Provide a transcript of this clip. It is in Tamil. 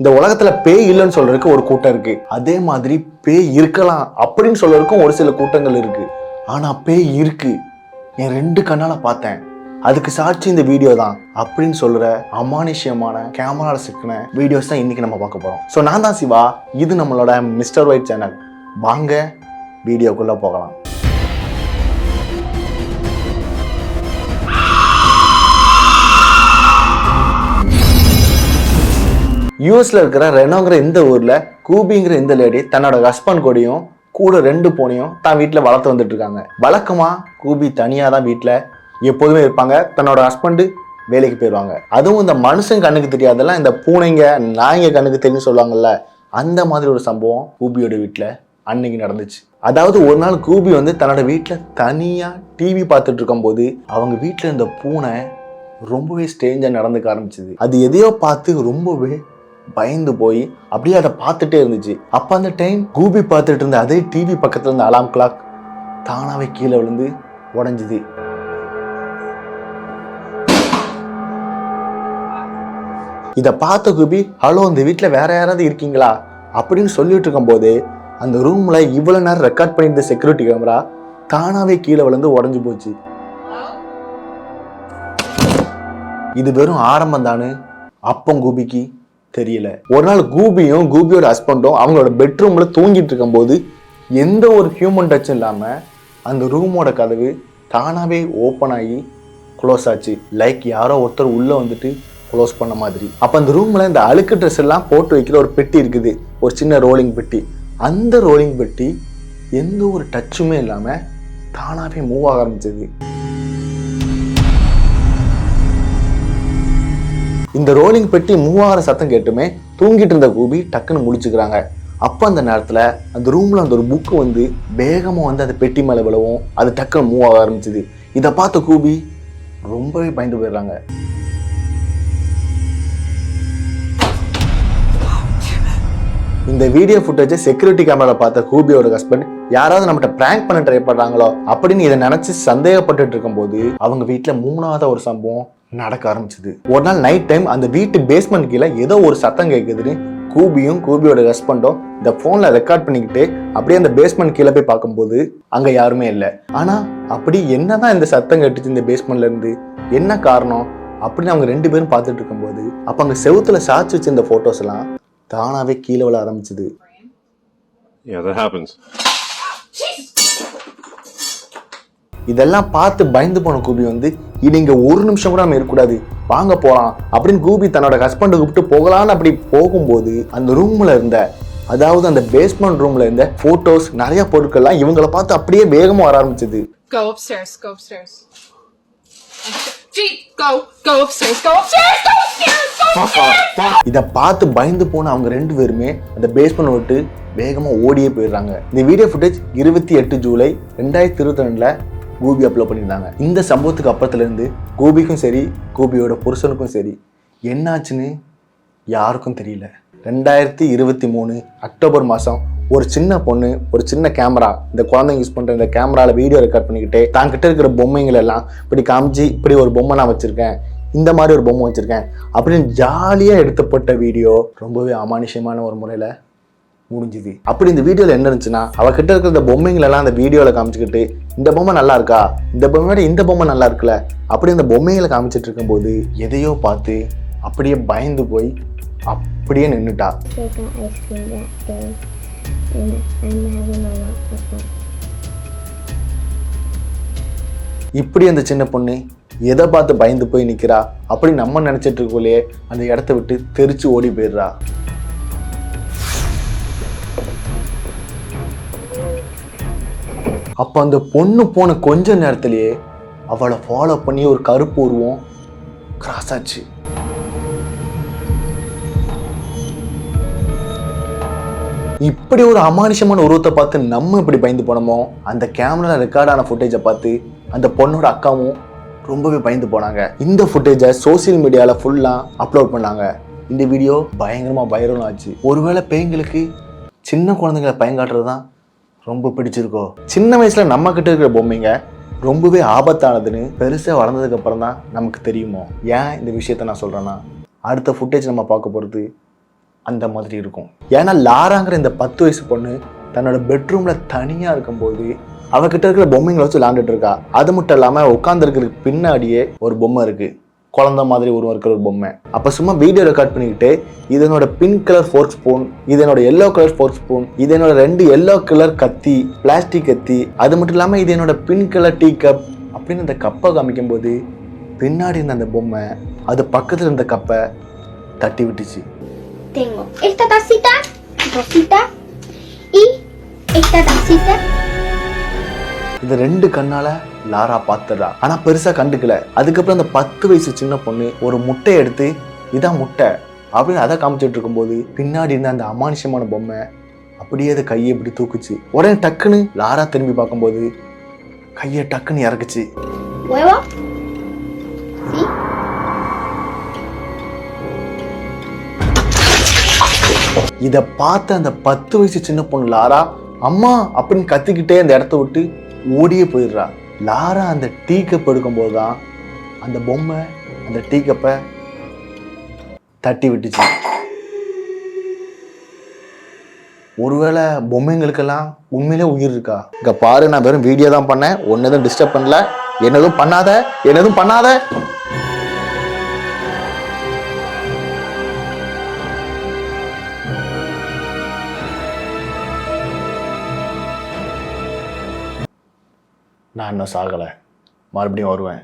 இந்த உலகத்துல பேய் இல்லைன்னு சொல்றதுக்கு ஒரு கூட்டம் இருக்கு. அதே மாதிரி பேய் இருக்கலாம் அப்படின்னு சொல்றதுக்கும் ஒரு சில கூட்டங்கள் இருக்கு. ஆனா பேய் இருக்கு. என் ரெண்டு கண்ணால பார்த்தேன். அதுக்கு சாட்சி இந்த வீடியோ தான். அப்படின்னு சொல்ற அமானுஷ்யமான கேமரால சிக்கின வீடியோஸ் தான் இன்னைக்கு நம்ம பார்க்க போறோம். ஸோ நான் தான் சிவா. இது நம்மளோட மிஸ்டர் ஒயிட் சேனல். வாங்க வீடியோக்குள்ள போகலாம். யூஎஸ்ல இருக்கிற ரெனோங்கிற இந்த ஊர்ல கூபிங்கிற இந்த லேடி தன்னோட ஹஸ்பண்ட் கூடயும் கூட ரெண்டு பூனையும் தான் வீட்டில் வளர்த்து வந்துட்டு இருக்காங்க வழக்கமா கூபி தனியாக தான் வீட்டில் எப்போதுமே இருப்பாங்க. தன்னோட ஹஸ்பண்டு வேலைக்கு போயிடுவாங்க அதுவும் இந்த மனுஷன் கண்ணுக்கு தெரியாதெல்லாம் இந்த பூனைங்க நாய்ங்க கண்ணுக்கு தெரியும் சொல்லுவாங்கல்ல அந்த மாதிரி ஒரு சம்பவம் கூபியோட வீட்டில் அன்னைக்கு நடந்துச்சு. அதாவது ஒரு நாள் கூபி வந்து தன்னோட வீட்டில் தனியாக டிவி பார்த்துட்டு இருக்கும்போது அவங்க வீட்டில் இருந்த பூனை ரொம்பவே ஸ்டேஞ்சாக நடந்துக்க ஆரம்பிச்சது. அது எதையோ பார்த்து ரொம்பவே பயந்து போய் அப்படியே அதை பார்த்துட்டே இருந்துச்சு. அப்போ அந்த டைம் கூபி பார்த்துட்டு இருந்த அதே டிவி பக்கத்தில் இருந்த அலாம் கிளாக் தானாவே கீழே விழுந்து உடஞ்சிது. இதை பார்த்த கூபி ஹலோ இந்த வீட்டில் வேற யாராவது இருக்கீங்களா? அப்படின்னு சொல்லிட்டு இருக்கும்போது அந்த ரூம்ல இவ்வளோ நேரம் ரெக்கார்ட் பண்ணியிருந்த செக்யூரிட்டி கேமரா தானாவே கீழே விழுந்து உடஞ்சு போச்சு. இது வெறும் ஆரம்பம் தானு அப்பம் கூபிக்கு தெரியல. ஒரு நாள் கூபியும் கூபியோட ஹஸ்பண்டும் அவங்களோட பெட்ரூம்ல தூங்கிட்டு இருக்கும்போது எந்த ஒரு ஹியூமன் டச்சும் இல்லாம அந்த ரூமோட கதவு தானாவே ஓப்பன் ஆகி க்ளோஸ் ஆச்சு. லைக் யாரோ ஒருத்தர் உள்ள வந்துட்டு க்ளோஸ் பண்ண மாதிரி. அப்ப அந்த ரூம்ல இந்த அழுக்கு ட்ரெஸ் எல்லாம் போட்டு வைக்கிற ஒரு பெட்டி இருக்குது. ஒரு சின்ன ரோலிங் பெட்டி. அந்த ரோலிங் பெட்டி எந்த ஒரு டச்சுமே இல்லாம தானாவே மூவ் ஆக ஆரம்பிச்சது. இந்த ரோலிங் பெட்டி மூவ் ஆகிற சத்தம் கேட்டுமே தூங்கிட்டு இருந்த கூபி டக்குன்னு முடிச்சுக்கிறாங்க அப்போ அந்த நேரத்தில் அந்த ரூமில் அந்த ஒரு புக்கு வந்து வேகமாக வந்து அந்த பெட்டி மேலே விழவும் அது டக்குன்னு மூவ் ஆக ஆரம்பிச்சுது. இதை பார்த்த கூபி ரொம்பவே பயந்து போயிடுறாங்க. இந்த வீடியோ ஃபுட்டேஜை செக்யூரிட்டி கேமராவில் பார்த்த கூபியோட ஹஸ்பண்ட் யாராவது நம்மகிட்ட பிராங்க் பண்ண ட்ரை பண்ணுறாங்களோ அப்படின்னு இதை நினைச்சு சந்தேகப்பட்டுட்டு இருக்கும்போது அவங்க வீட்டுல மூணாவது ஒரு சம்பவம் நடக்க ஆரம்பிச்சது. ஒரு நாள் நைட் டைம் அந்த வீட்டு பேஸ்மெண்ட் கீழே ஏதோ ஒரு சத்தம் கேட்குதுன்னு கூபியும் கூபியோட ஹஸ்பண்டும் இந்த போன்ல ரெக்கார்ட் பண்ணிக்கிட்டு அப்படியே அந்த பேஸ்மெண்ட் கீழே போய் பார்க்கும்போது அங்க யாருமே இல்லை. ஆனா அப்படி என்னதான் இந்த சத்தம் கேட்டுச்சு இந்த பேஸ்மெண்ட்ல இருந்து? என்ன காரணம்? அப்படின்னு அவங்க ரெண்டு பேரும் பார்த்துட்டு இருக்கும்போது அப்ப அங்க செவுத்துல சாச்சு வச்சிருந்த போட்டோஸ் எல்லாம் தானாவே கீழே விழ ஆரம்பிச்சது. Yeah, that happens. இதெல்லாம் பார்த்து பயந்து போன கூபி வந்து இது இங்க ஒரு நிமிஷம் கூட நம்ம இருக்கக்கூடாது. வாங்க போலாம் அப்படின்னு கூபி தன்னோட ஹஸ்பண்டை கூப்பிட்டு போகலான்னு அப்படி போகும்போது அந்த ரூம்ல இருந்த அதாவது அந்த பேஸ்மெண்ட் ரூம்ல இருந்த போட்டோஸ் நிறைய பொருட்கள்லாம் இவங்கள பார்த்து அப்படியே வேகமா வர ஆரம்பிச்சது. இதை பார்த்து பயந்து போன அவங்க ரெண்டு பேருமே அந்த பேஸ்மெண்ட் விட்டு வேகமா ஓடியே போயிடுறாங்க. இந்த வீடியோ ஃபுட்டேஜ் இருபத்தி எட்டு ஜூலை ரெண்டாயிரத்தி இருபத்தி ரெண்டுல கூபி அப்லோட் பண்ணியிருந்தாங்க. இந்த சம்பவத்துக்கு அப்புறத்துலேருந்து கோபிக்கும் கூபிக்கும் சரி கூபியோட புருஷனுக்கும் சரி என்னாச்சுன்னு யாருக்கும் தெரியல. ரெண்டாயிரத்தி இருபத்தி மூணு அக்டோபர் மாதம் ஒரு சின்ன பொண்ணு ஒரு சின்ன கேமரா இந்த குழந்தைங்க யூஸ் பண்ணுற இந்த கேமராவில் வீடியோ ரெக்கார்ட் பண்ணிக்கிட்டு தான் கிட்ட இருக்கிற பொம்மைகள் எல்லாம் இப்படி காமிச்சு இப்படி ஒரு பொம்மை நான் வச்சுருக்கேன் இந்த மாதிரி ஒரு பொம்மை வச்சுருக்கேன் அப்படின்னு ஜாலியாக எடுத்தப்பட்ட வீடியோ ரொம்பவே அமானுஷ்யமான ஒரு முறையில் முடிஞ்சுது. அப்படி இந்த வீடியோவில் என்ன இருந்துச்சுன்னா அவகிட்ட இருக்கிற இந்த பொம்மைங்களெல்லாம் அந்த வீடியோவில் காமிச்சுக்கிட்டு இந்த பொம்மை நல்லா இருக்கா? இந்த பொம்மையோட இந்த பொம்மை நல்லா இருக்குல்ல? அப்படி இந்த பொம்மைகளை காமிச்சிட்டு இருக்கும்போது எதையோ பார்த்து அப்படியே பயந்து போய் அப்படியே நின்றுட்டா. இப்படி அந்த சின்ன பொண்ணு எதை பார்த்து பயந்து போய் நிற்கிறா அப்படி நம்ம நினச்சிட்டு இருக்கோலையே அந்த இடத்த விட்டு தெரிச்சு ஓடி போயிடுறா. அப்போ அந்த பொண்ணு போன கொஞ்ச நேரத்திலேயே அவளை ஃபாலோ பண்ணி ஒரு கருப்பு உருவம் கிராஸ் ஆச்சு. இப்படி ஒரு அமானுஷமான உருவத்தை பார்த்து நம்ம இப்படி பயந்து போனோமோ அந்த கேமரா ரெக்கார்டான ஃபுட்டேஜை பார்த்து அந்த பொண்ணோட அக்காவும் ரொம்பவே பயந்து போனாங்க. இந்த ஃபுட்டேஜை சோசியல் மீடியாவில் ஃபுல்லாக அப்லோட் பண்ணாங்க. இந்த வீடியோ பயங்கரமாக வைரலும் ஆச்சு. ஒருவேளை பேய்களுக்கு சின்ன குழந்தைங்களை பயங்காட்டுறது தான் ரொம்ப பிடிச்சிருக்கோ? சின்ன வயசில் நம்ம கிட்ட இருக்கிற பொம்மைங்க ரொம்பவே ஆபத்தானதுன்னு பெருசாக வளர்ந்ததுக்கப்புறம் தான் நமக்கு தெரியுமோ? ஏன் இந்த விஷயத்த நான் சொல்கிறேன்னா அடுத்த ஃபுட்டேஜ் நம்ம பார்க்க போகிறது அந்த மாதிரி இருக்கும். ஏன்னா லாராங்கிற இந்த பத்து வயசு பொண்ணு தன்னோட பெட்ரூமில் தனியாக இருக்கும்போது அவகிட்ட இருக்கிற பொம்மைங்களை வச்சு விளாண்டுட்டு இருக்கா. அது மட்டும் இல்லாமல் உட்காந்துருக்கிறதுக்கு பின்னாடியே ஒரு பொம்மை இருக்குது குழந்தை மாதிரி உருவம் இருக்கிற ஒரு பொம்மை. அப்போ சும்மா வீடியோ ரெக்கார்ட் பண்ணிக்கிட்டு இது என்னோட பிங்க் கலர் ஃபோர்க் ஸ்பூன் இது என்னோட எல்லோ கலர் ஃபோர்க் ஸ்பூன் இது என்னோட ரெண்டு எல்லோ கலர் கத்தி பிளாஸ்டிக் கத்தி அது மட்டும் இல்லாமல் இது என்னோட பிங்க் கலர் டீ கப் அப்படின்னு அந்த கப்பை காமிக்கும் போது பின்னாடி இருந்த அந்த பொம்மை அது பக்கத்தில் இருந்த கப்பை தட்டி விட்டுச்சு. Tengo esta tacita rosita y esta tacita. இந்த ரெண்டு கண்ணால லாரா பார்த்துடுறா ஆனா பெருசா கண்டுக்கல. அதுக்கப்புறம் அந்த பத்து வயசு சின்ன பொண்ணு ஒரு முட்டையை எடுத்து இதான் முட்டை. அப்படின்னு அதை காமிச்சிட்டு இருக்கும்போது பின்னாடி இருந்த அந்த அமானுஷமான பொம்மை அப்படியே அதை கையை இப்படி தூக்குச்சு. உடனே டக்குன்னு லாரா திரும்பி பார்க்கும்போது கையை டக்குன்னு இறக்குச்சு. இதை பார்த்த அந்த பத்து வயசு சின்ன பொண்ணு லாரா அம்மா அப்படின்னு கத்திக்கிட்டே அந்த இடத்த விட்டு ஓடியே போயிடுறா. லாரா அந்த டீ கப் எடுக்கும்போது தான் அந்த பொம்மை அந்த டீ கப்பை தட்டி விட்டுச்சு. ஒருவேளை பொம்மைங்களுக்கெல்லாம் உண்மையிலே உயிர் இருக்கா? இங்க பாரு நான் வெறும் வீடியோ தான் பண்ணேன். ஒன்னதும் எதுவும் டிஸ்டர்ப் பண்ணல. என்னதும் பண்ணாத என்னதும் பண்ணாத. நான் இன்னும் சாகலை. மறுபடியும் வருவேன்.